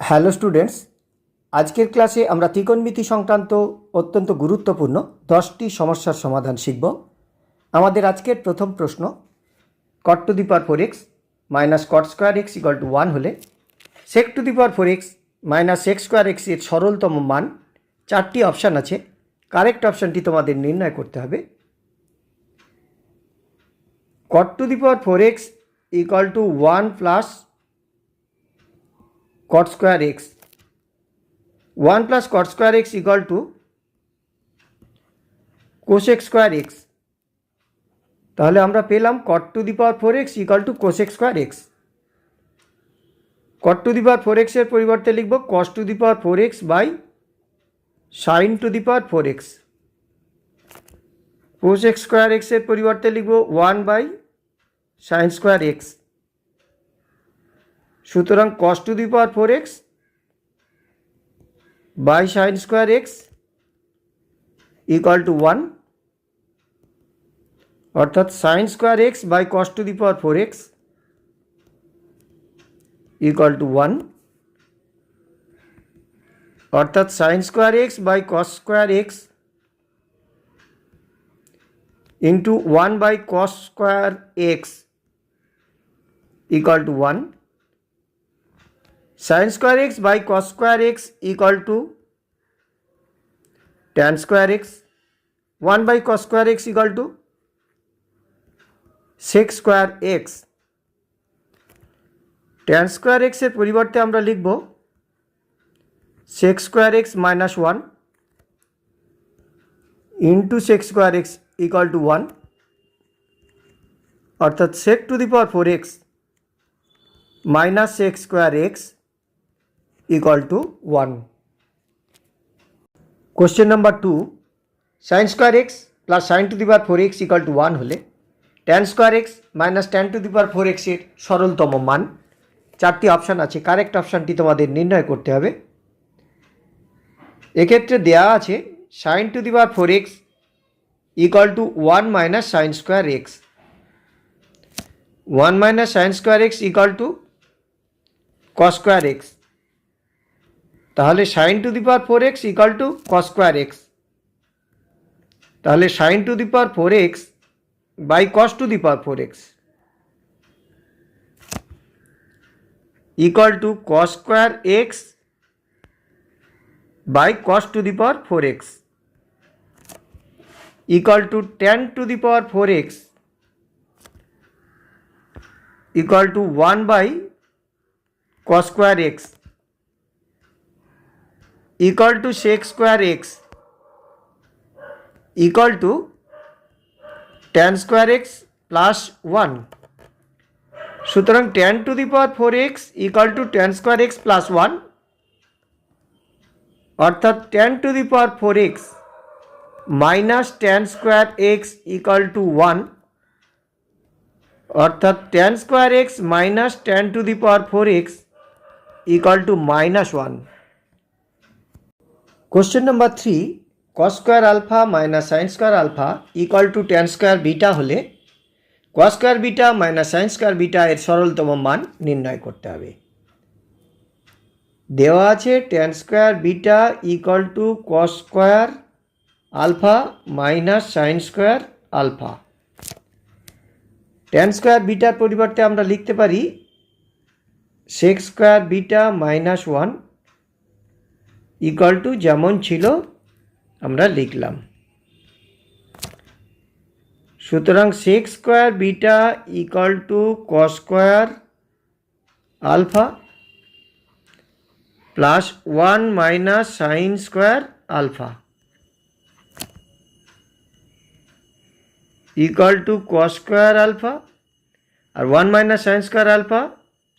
Hello students, আজকের ক্লাসে আমরা ত্রিকোণমিতি সংক্রান্ত অত্যন্ত গুরুত্বপূর্ণ দশটি সমস্যার সমাধান শিখব। আমাদের আজকের প্রথম প্রশ্ন cot to the power four x minus cot square x equal to one হলে sec to the power four x minus x square এক্সের সরলতম মান চারটি অপশান আছে কারেক্ট অপশানটি তোমাদের নির্ণয় করতে হবে। Cot to the power four x equal to one plus cot square x. 1 plus cot square x equal to cosec square x. তাহলে আমরা পেলাম cot to the power four x equal to cosec square x cot to the power four এক্সের পরিবর্তে লিখব cos to the power four x by sine to the power four x cosec square এক্সের পরিবর্তে লিখব one by sine square x সুতরাং cos to the power four x by sine square x equal to one অর্থাৎ sine square x by cos to the power four x equal to one অর্থাৎ sine square x by cos square x into one by cos square x equal to one square x by cos square x equal to tan square x 1 by cos square x equal to sec square x tan square x এর পরিবর্তে আমরা লিখব sec square x minus 1 into sec square x equal to 1 অর্থাৎ sec to the power 4x minus sec square x equal to 1. Question number 2 sin square x plus sin to the power 4x equal to 1 হলে tan square x minus tan to the power 4x এর সরলতম মান চারটি option আছে correct অপশানটি তোমাদের নির্ণয় করতে হবে এক্ষেত্রে দেয়া আছে sin to the power 4x equal to 1 minus sin square x 1 minus sin square x equal to cos square x তাহলে sine to the power four x equal to cos square x তাহলে sine to the power four x by cos to the power four x equal to cos square x by cos to the power four x equal to tan to the power four x equal to one by cos square x equal to sec square x equal to tan square x plus 1 সুতরাং tan to the power four x equal to tan square x plus one অর্থাৎ tan to the power four x minus tan square x equal to one অর্থাৎ tan square x minus tan to the power four x equal to minus one question number three cos square alpha minus sine square alpha equal to tan square beta হলে cos square beta minus sine square beta এর সরলতম মান নির্ণয় করতে হবে। দেওয়া আছে tan square beta equal to cos square alpha minus sine square alpha tan square bitter পরিবর্তে আমরা লিখতে পারি sec square beta minus one equal to যেমন ছিল, আমরা লিখলাম। সুতরাং sec square beta equal to cos square alpha plus one minus sine square alpha equal to cos square alpha R one minus sine square alpha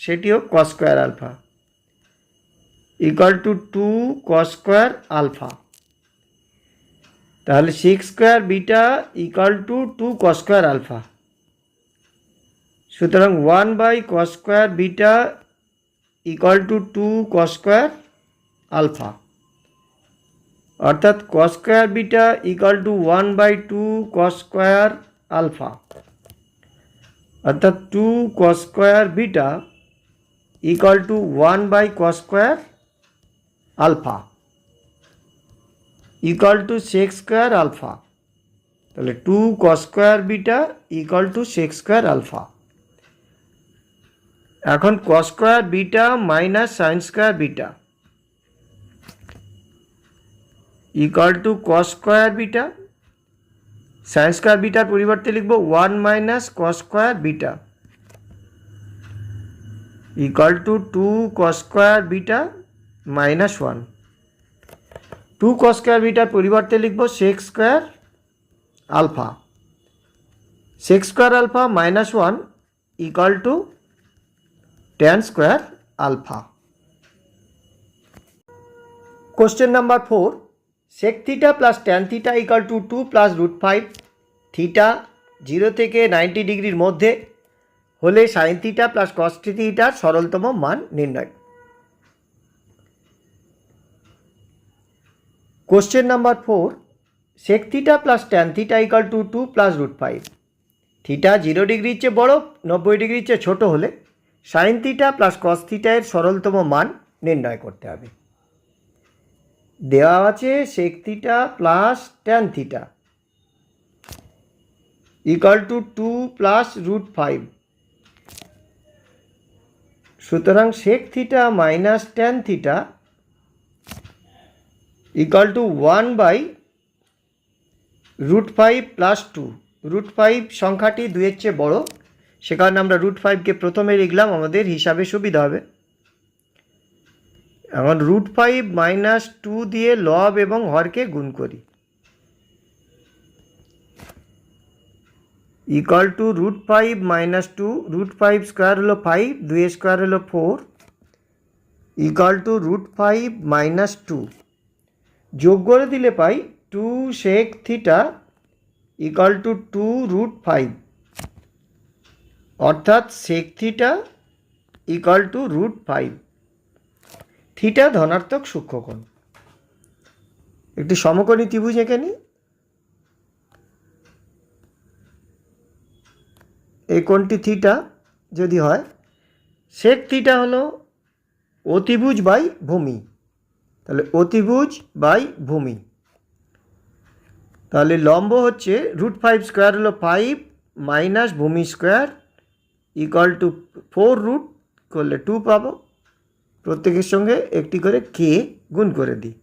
সেটিও cos square alpha equal to two cos square alpha তাহলে sec square beta equal to two cos square alpha সুতরাং one by cos square beta equal to two cos square alpha অর্থাৎ cos square beta equal to one by two cos square alpha অর্থাৎ two cos square beta equal to one by cos square alpha. Equal to sec square alpha তাহলে two cos square beta equal to sec square alpha এখন cos square beta minus sine square beta equal to cos square beta sine square bitter পরিবর্তে লিখব one minus cos square beta equal to two cos square beta minus one two cos square bitter পরিবর্তে লিখব sec square alpha sec square alpha minus one equal to tan square alpha question number four sec theta plus tan theta equal to two plus root five theta zero থেকে ninety ডিগ্রির মধ্যে হলে sign theta plus কস থিটার সরলতম মান নির্ণয় question number four sec theta plus tan theta equal to two plus root five theta zero ডিগ্রির চেয়ে বড়, নব্বই ডিগ্রির চেয়ে ছোটো হলে sine theta plus cos theta এর সরলতম মান নির্ণয় করতে হবে। দেওয়া আছে sec theta plus tan theta equal to two plus root five সুতরাং sec theta minus tan theta equal to one by root five plus two root five সংখ্যাটি দুইয়ের চেয়ে বড়। সে কারণে আমরা রুট ফাইভকে প্রথমে লিখলাম, আমাদের হিসাবে সুবিধা হবে। এখন রুট ফাইভ মাইনাস টু দিয়ে লব এবং হরকে গুণ করি। Equal to root five minus two root five square হলো ফাইভ দুই স্কোয়ার হলো four equal to root five minus two যোগ করে দিলে পাই two sec theta equal to two root five অর্থাৎ sec theta equal to root five theta ধনাত্মক সূক্ষ্মকোণ। একটি সমকোণী ত্রিভুজ এঁকে নিই। এই কোণটি থিটা যদি হয় সেক থিটা হলো অতিভুজ বাই ভূমি। তাহলে অতিভুজ বাই ভূমি। তাহলে লম্ব হচ্ছে রুট ফাইভ স্কোয়ার হলো ফাইভ মাইনাস ভূমি square equal to four root করলে টু পাবো। প্রত্যেকের সঙ্গে একটি করে কে গুণ করে দিই।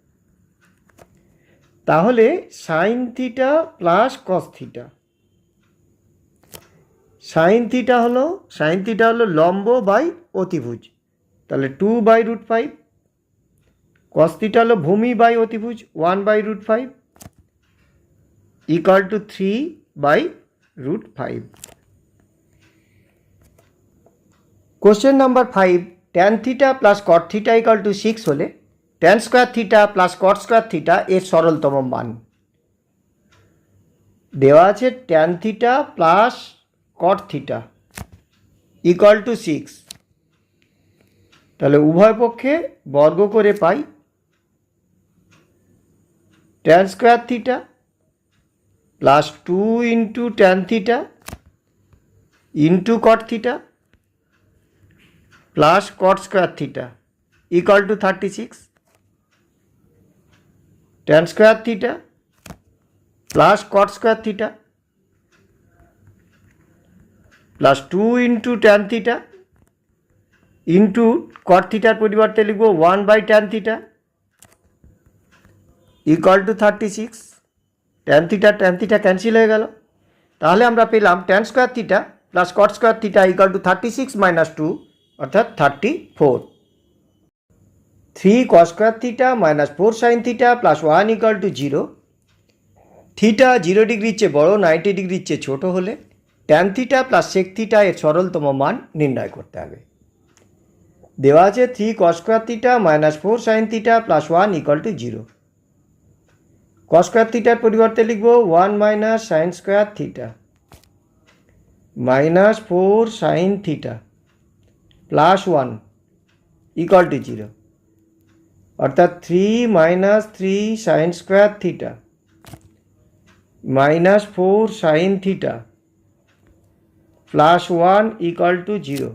তাহলে sine theta plus cos theta sine theta হলো সাইন থিটা হলো লম্ব বাই অতিভুজ। তাহলে two by root five cos theta হলো ভূমি বাই অতিভুজ one by root five equal to three by root five. Question number five tan theta plus cot theta equal to six হলে tan square theta plus cot square theta এর সরলতম মান। দেওয়া আছে tan theta plus cot theta equal to six. তাহলে উভয় পক্ষে বর্গ করে পাই tan square theta plus two into tan theta into cot theta plus cot square theta equal to thirty six tan square theta plus cot square theta plus two into tan theta into cot থিটার পরিবর্তে লিখব one by tan theta equal to thirty six tan theta tan theta cancel হয়ে গেল। তাহলে আমরা পেলাম tan square theta plus cot square theta equal to thirty six minus two অর্থাৎ thirty four three cos square theta minus four sine theta plus one equal to zero theta zero ডিগ্রির চেয়ে বড় ninety ডিগ্রির চেয়ে ছোটো হলে tan theta plus sec theta এর সরলতম মান নির্ণয় করতে হবে। দেওয়া আছে three cos square theta minus four sine theta plus one equal to zero cos square থিটার পরিবর্তে লিখব one minus sine square theta minus four sine theta plus one equal to zero অর্থাৎ three minus three sine square theta minus four sine theta plus one equal to zero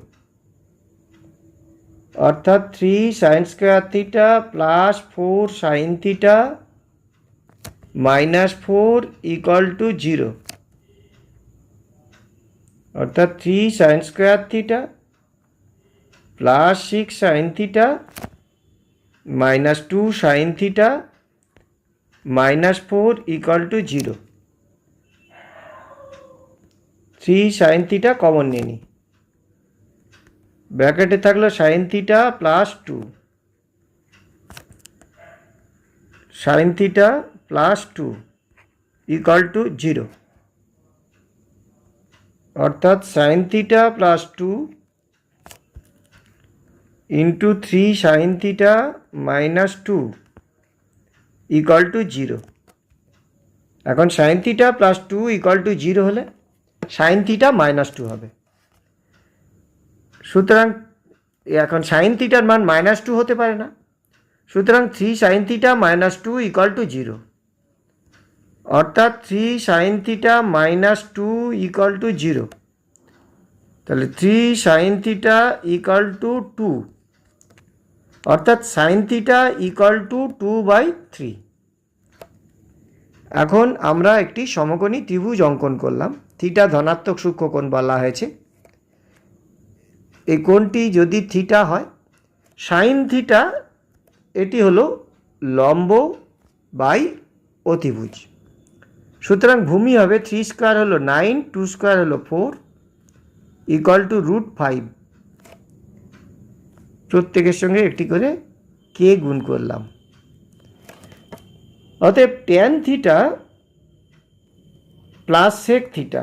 অর্থাৎ three sine square theta plus four sine theta minus four equal to zero অর্থাৎ three sine square theta plus six sine theta minus two sine theta minus four equal to zero three sine theta common নিয়ে নিই ব্র্যাকেটে থাকল sine theta plus two sine theta plus two equal to zero. অর্থাৎ sine theta plus two into three sine theta minus two equal to zero. এখন sine theta plus two equal to zero হলে sign theta minus two হবে। সুতরাং এখন sign থিটার মান minus two হতে পারে না। সুতরাং three sine theta minus two equal to zero. অর্থাৎ three sine theta minus two equal to zero তাহলে three sine theta equal to two অর্থাৎ sine theta equal to two by three এখন আমরা একটি সমকোণী ত্রিভুজ অঙ্কন করলাম। থিটা ধনাত্মক সূক্ষ্মকোণ বলা হয়েছে। এই কোণটি যদি থিটা হয় সাইন থিটা এটি হলো লম্ব বাই অতিভুজ। সুতরাং ভূমি হবে থ্রি স্কোয়ার হলো নাইন, টু স্কোয়ার হলো four, equal to root five. প্রত্যেকের সঙ্গে একটি করে কে গুণ করলাম। অতএব tan theta plus sec theta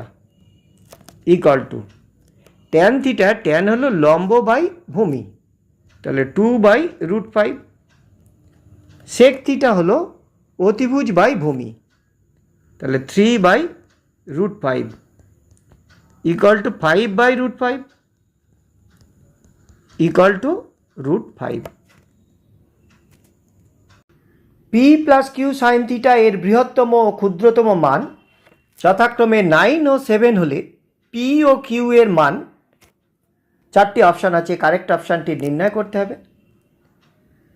equal to tan theta tan হলো লম্ব বাই ভূমি। তাহলে two by root five sec theta হলো অতিভুজ বাই ভূমি। তাহলে three by root five equal to five by root five equal to root five p plus q sine theta এর বৃহত্তম ও ক্ষুদ্রতম মান যথাক্রমে নাইন ও সেভেন হলে পি ও কিউ এর মান চারটি অপশান আছে কারেক্ট অপশানটি নির্ণয় করতে হবে।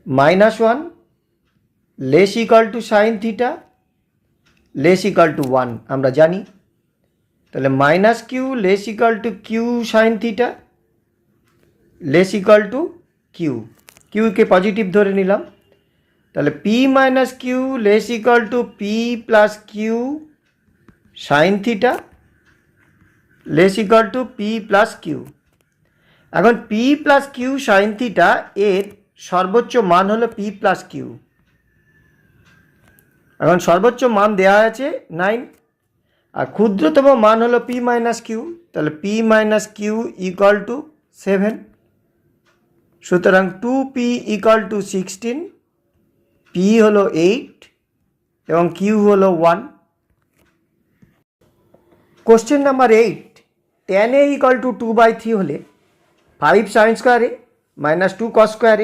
Minus one less equal to sine theta less equal to one আমরা জানি। তাহলে minus q less equal to q sine theta less equal to q কিউকে positive ধরে নিলাম। তাহলে p minus q less equal to p plus q sine theta less equal to p plus q এখন p plus q sine theta এর সর্বোচ্চ মান হলো P plus q এখন সর্বোচ্চ মান দেওয়া আছে নাইন আর ক্ষুদ্রতম মান হলো পি মাইনাস কিউ তাহলে p minus q equal to seven সুতরাং two p equal to sixteen p হলো এইট এবং কিউ হলো one question number eight tan A equal to two by three হলে five sine square minus two cos square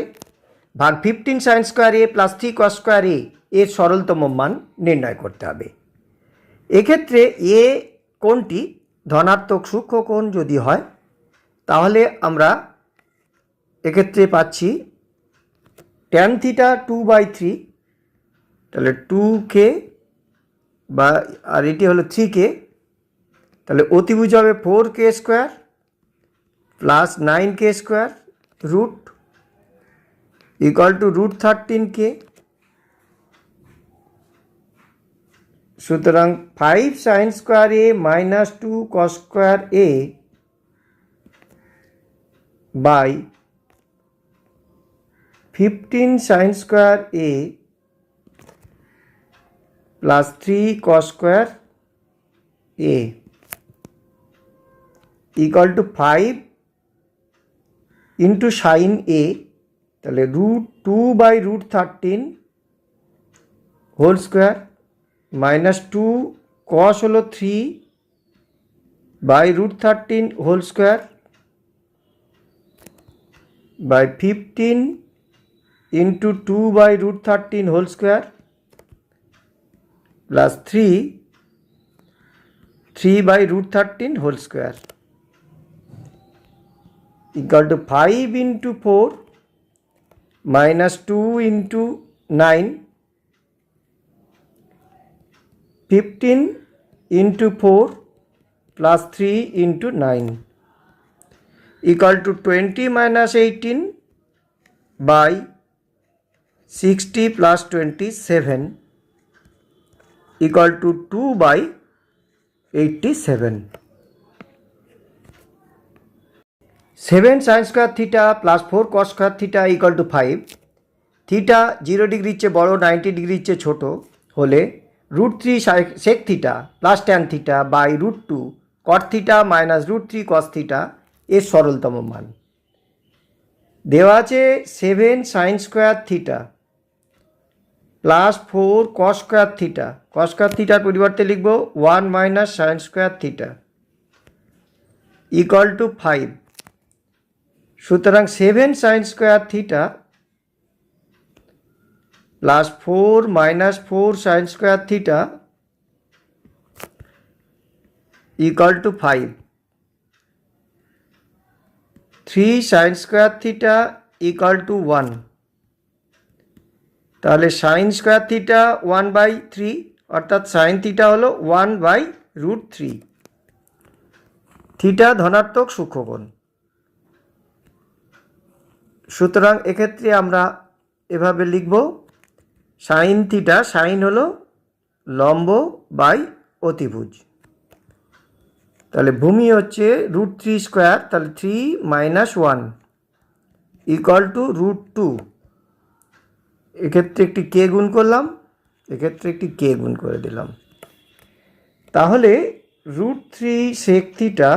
ভাগ fifteen sine square A plus three cos square A এর সরলতম মান নির্ণয় করতে হবে। এক্ষেত্রে এ কোণটি ধনাত্মক সূক্ষ্ম কোণ যদি হয়, তাহলে আমরা এক্ষেত্রে পাচ্ছি tan theta two by three তাহলে টু কে বা, আর এটি হলো থ্রি কে তাহলে অতিভুজ হবে four k square plus nine k square root equal to root thirteen k সুতরাং five sine square A minus two cos square A by fifteen sine square A plus three cos square A equal to five into sine A তাহলে root two by root thirteen whole square minus two cos হলো three by root thirteen whole square by fifteen into two by root thirteen whole square plus three three by root thirteen whole square equal to 5 into 4 minus two into nine fifteen into four plus three into nine equal to twenty minus eighteen by sixty plus twenty seven equal to two by eighty seven seven sine square theta plus four cos square theta equal to five theta zero ডিগ্রির চেয়ে বড় ninety ডিগ্রির চেয়ে ছোটো হলে root three sec theta plus tan theta by root two cot theta minus root three cos theta এর সরলতম মান। দেওয়া আছে seven sine square theta plus four cos square theta cos square থিটার পরিবর্তে লিখব one minus sine square theta equal to five সুতরাং seven sine square theta plus four minus four sine square theta equal to five three sine square theta equal to one তাহলে sine square theta one by three অর্থাৎ sign theta হলো one by root three theta ধনাত্মক সূক্ষ্মকোণ। সুতরাং এক্ষেত্রে আমরা এভাবে লিখব সাইন থিটা, সাইন হলো লম্ব বাই অতিভুজ। তাহলে ভূমি হচ্ছে রুট থ্রি স্কোয়ার, তাহলে three minus one equal to root two. এক্ষেত্রে একটি কে গুণ করলাম, এক্ষেত্রে একটি কে গুণ করে দিলাম। তাহলে root three sec theta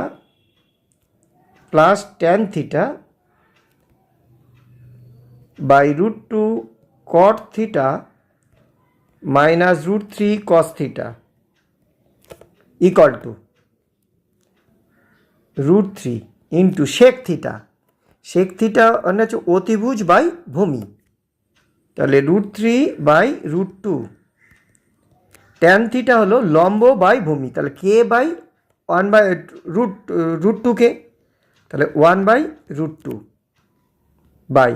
plus tan theta by root two cot theta minus root three cos theta equal to root three into sec theta. Sec theta মানে হচ্ছে অতিভুজ বাই ভূমি। তাহলে root three by root two. Tan theta হলো লম্ব by ভূমি। তাহলে কে by one by root root two কে? তাহলে one by root two by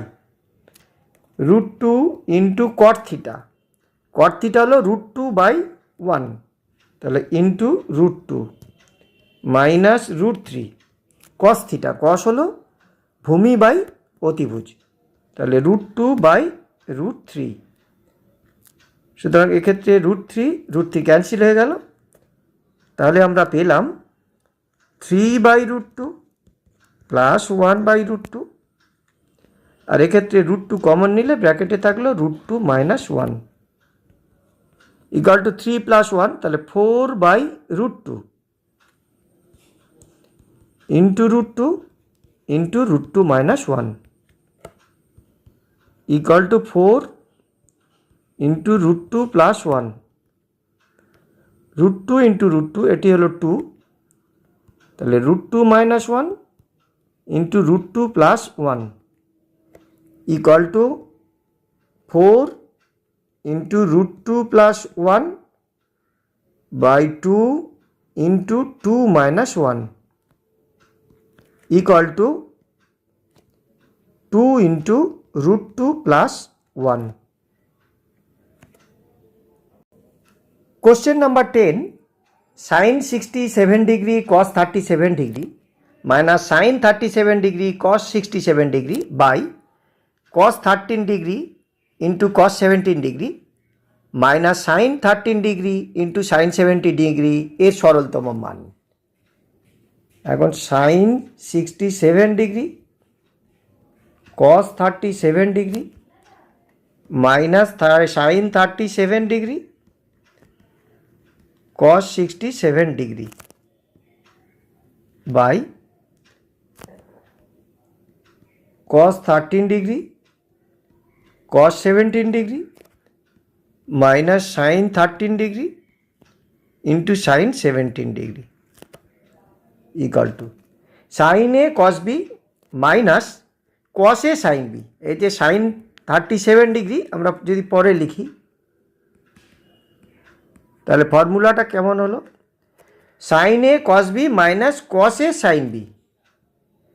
root two into cot theta. Cot theta হলো রুট টু বাই ওয়ান তাহলে into root two minus root three cos theta cos হলো ভূমি by অতিভুজ। তাহলে root two by root three সুতরাং এক্ষেত্রে root three root three cancel হয়ে গেল। তাহলে আমরা পেলাম three by root two plus one by root two আর এক্ষেত্রে রুট টু কমন নিলে ব্র্যাকেটে থাকল root two minus one equal to three plus one তাহলে four by root two into root two into root two minus one equal to four into root two plus one root two into root two এটি হলো two তাহলে root two minus one into root two plus one equal to four into root two plus one by two into two minus one equal to two into root two plus one question number ten sine sixty seven degree cos thirty seven degree minus sine thirty seven degree cos sixty seven degree by cos thirteen degree into cos seventeen degree minus sine thirteen degree into sine seventy degree এর সরলতম মান। এখন sine sixty seven degree cos thirty seven degree minus sine thirty seven degree cos sixty seven degree by cos thirteen degree cos seventeen degree minus sine thirteen degree into sine seventeen degree equal to sine A cos B minus cos A sine B এই যে sign thirty seven degree আমরা যদি পরে লিখি, তাহলে ফর্মুলাটা কেমন হলো? Sine A cos B minus cos A sine B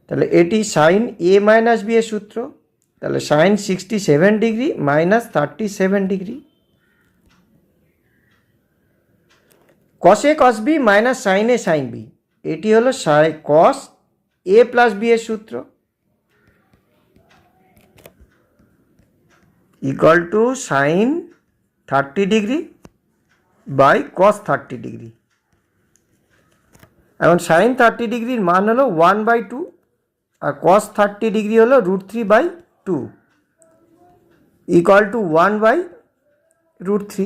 তাহলে এটি সাইন এ মাইনাস বি এর সূত্র। তাহলে sine sixty seven degree minus thirty seven degree কসে cos B minus sine sine B এটি হলো sine cos A plus B এর সূত্র। Equal to sine thirty degree by cos thirty degree এখন sine thirty ডিগ্রির মান হলো ওয়ান বাই টু আর cos thirty degree হলো root three by two equal to one by root three